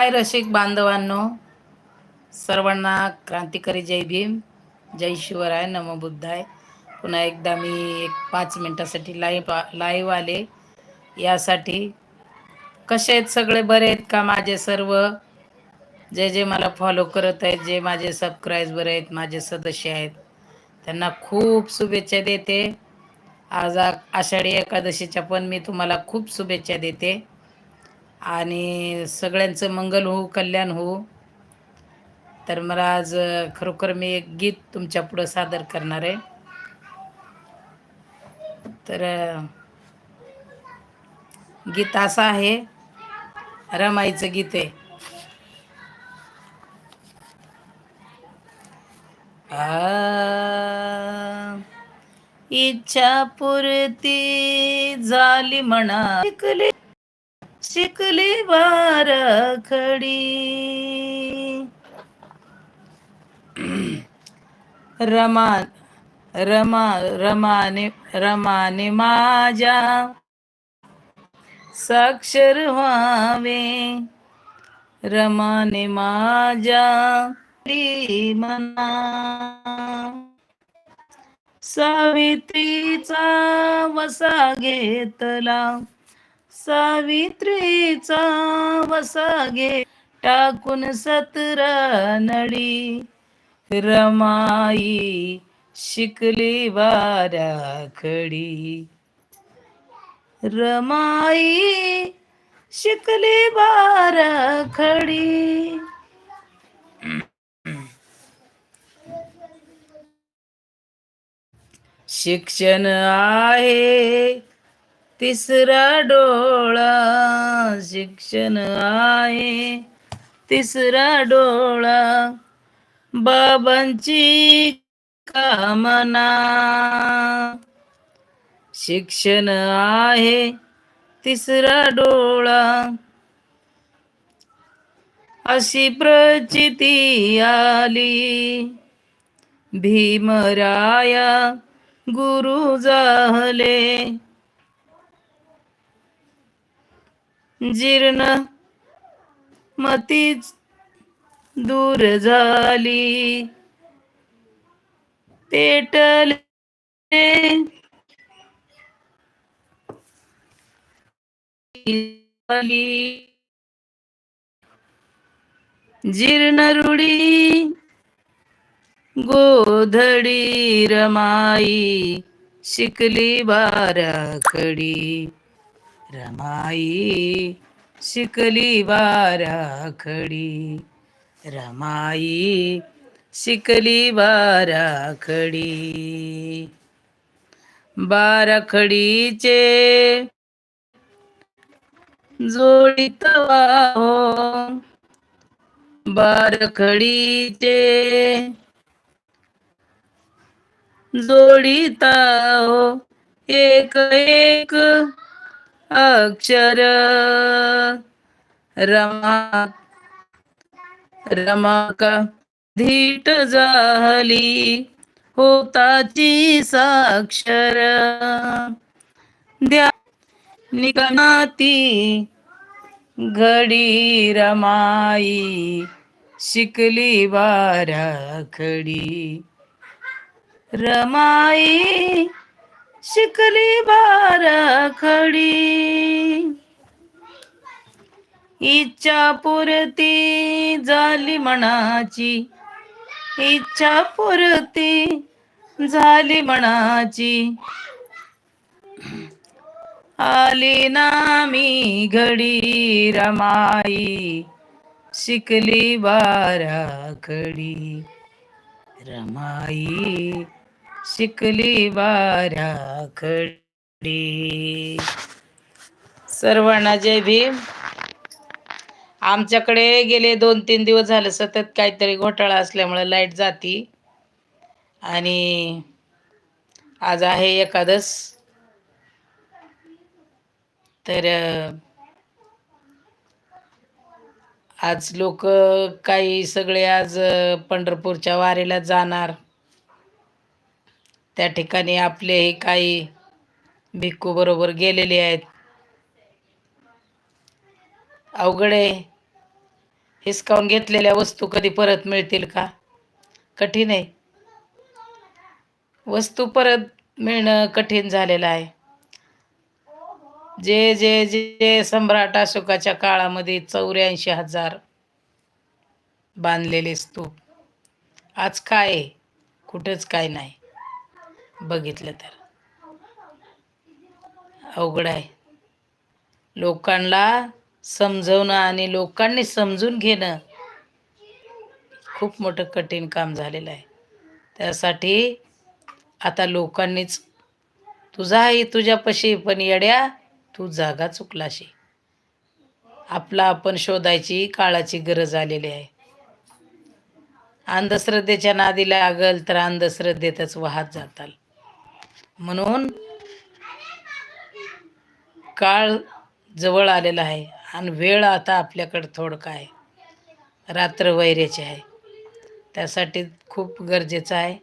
हाय रसिक बांधवांनो सर्वांना क्रांतिकारी जय भीम जय शिवराय नम बुद्धाय. पुन्हा एकदा मी एक पाच मिनटासाठी लाईव्ह लाईव्ह आले. यासाठी कसे आहेत सगळे? बरे आहेत का माझे सर्व? जे जे मला फॉलो करत आहेत जे माझे सबस्क्राईबर आहेत माझे सदस्य आहेत त्यांना खूप शुभेच्छा देते. आज आषाढी एकादशीच्या पण मी तुम्हाला खूप शुभेच्छा देते. आणि सगळ्यांचं मंगल हो कल्याण हो. तर मला आज खरोखर मी एक गीत तुमच्या पुढं सादर करणार आहे. तर गीत असं आहे रमाईचं गीत आहे. इच्छा पुरती झाली म्हणा. शिकली शिकली बारखडी रमा रमा रमाने रमाने माझ्या साक्षर व्हावे. रमाने माझ्या मना सावित्रीचा वसा घेतला. सावित्रीचा वसागे टाकून सतरा नडी रमाई शिकली खडी. रमाई शिकली खडी. शिक्षण आहे. तिसरा डोळा शिक्षण आहे. तिसरा डोळा बाबांची कामना. शिक्षण आहे. तिसरा डोळा अशी प्रचिती आली. भीमराया गुरु झाले. जीर्ण मतीच दूर झाली. पेटले जीर्ण रुडी गोधडी रमाई शिकली बाराकडी रमाई शिकली बाराखडी रमाई शिकली बाराखडी बाराखडीचे जोडीत वाहो. बारखडीचे जोडीता हो एक एक अक्षर रमा रमाका धीट झाली होताची साक्षर. द्या निकनाती घडी रमाई शिकली खडी रमाई शिकली खडी. इच्छा पुरती झाली मनाची. इच्छा पुरती झाली मनाची. आली नामी घडी रमाई. शिकली खडी रमाई. शिकली खडी. सर्वांना जय भीम. आमच्याकडे गेले दोन तीन दिवस झाले सतत काहीतरी घोटाळा असल्यामुळे लाइट जाती. आणि आज आहे एकादस. तर आज लोक काही सगळे आज पंढरपूरच्या वारीला जाणार. त्या ठिकाणी आपलेही काही भिक्खू बरोबर गेलेले आहेत. अवघड आहे. हिसकावून घेतलेल्या वस्तू कधी परत मिळतील का? कठीण आहे. वस्तू परत मिळणं कठीण झालेलं आहे. जे जे जे सम्राट अशोकाच्या काळामध्ये चौऱ्याऐंशी हजार बांधलेले स्तूप. आज काय आहे? कुठंच काय नाही. बघितलं तर. अवघड आहे. लोकांना समजवणं आणि लोकांनी समजून घेणं खूप मोठं कठीण काम झालेलं आहे. त्यासाठी आता लोकांनीच तुझा आहे तुझ्यापाशी पण येड्या तू जागा चुकलाशी. आपला आपण शोधायची काळाची गरज आलेली आहे. अंधश्रद्धेच्या नादी लागल तर अंधश्रद्धेतच वाहत जाताल. म्हणून काळ जवळ आलेला आहे आणि वेळ आता आपल्याकडं थोडं काय रात्र वैऱ्याची आहे. त्यासाठी खूप गरजेचं आहे.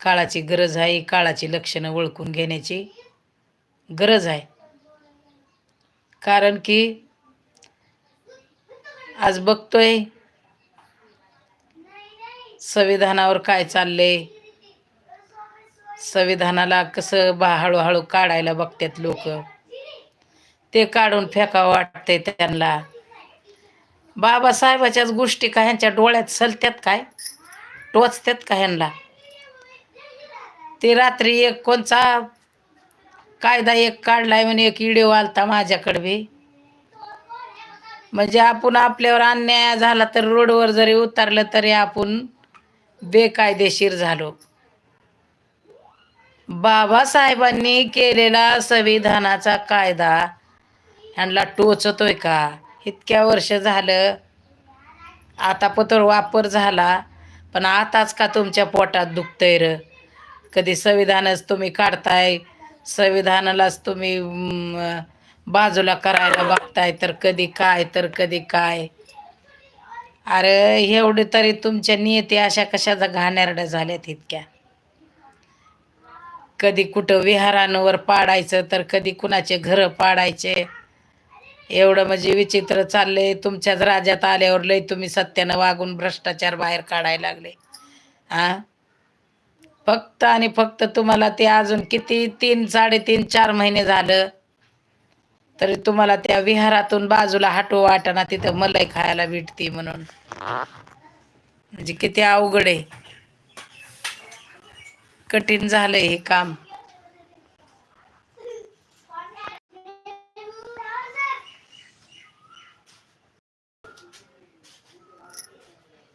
काळाची गरज आहे काळाची लक्षणं ओळखून घेण्याची गरज आहे. कारण की आज बघतोय संविधानावर काय चाललंय संविधानाला कसं बा हळूहळू काढायला बघतात लोक. ते काढून फेकावं वाटतंय त्यांना. बाबासाहेबाच्याच गोष्टी का ह्यांच्या डोळ्यात सलत्यात काय? टोचत्यात का ह्यांना? ते रात्री एक कोणचा कायदा एक काढलाय म्हणे एक व्हिडिओ आलता माझ्याकडे बी. म्हणजे आपण आपल्यावर अन्याय झाला तर रोडवर जरी उतरलं तरी आपण बेकायदेशीर झालो. बाबासाहेबांनी केलेला संविधानाचा कायदा ह्यांना टोचतोय का? इतक्या वर्ष झालं. आता पत्र वापर झाला पण आताच का तुमच्या पोटात दुखतंय र? कधी संविधानच तुम्ही काढताय संविधानालाच तुम्ही बाजूला करायला बघताय तर कधी काय तर कधी काय? अरे एवढे तरी तुमच्या नियती अशा कशाचा घाणेरड्या झाल्यात इतक्या? कधी कुठं विहारांवर पाडायचं तर कधी कुणाचे घरं पाडायचे. एवढं म्हणजे विचित्र चाललंय. तुमच्याच राज्यात आल्यावर लय तुम्ही सत्यानं वागून भ्रष्टाचार बाहेर काढायला लागले. हा फक्त आणि फक्त तुम्हाला ते अजून किती? तीन साडेतीन चार महिने झालं. तरी तुम्हाला त्या विहारातून बाजूला हटू वाटाना तिथं मलई खायला भेटती म्हणून. म्हणजे किती अवघड आहे. कठीण झालं हे काम.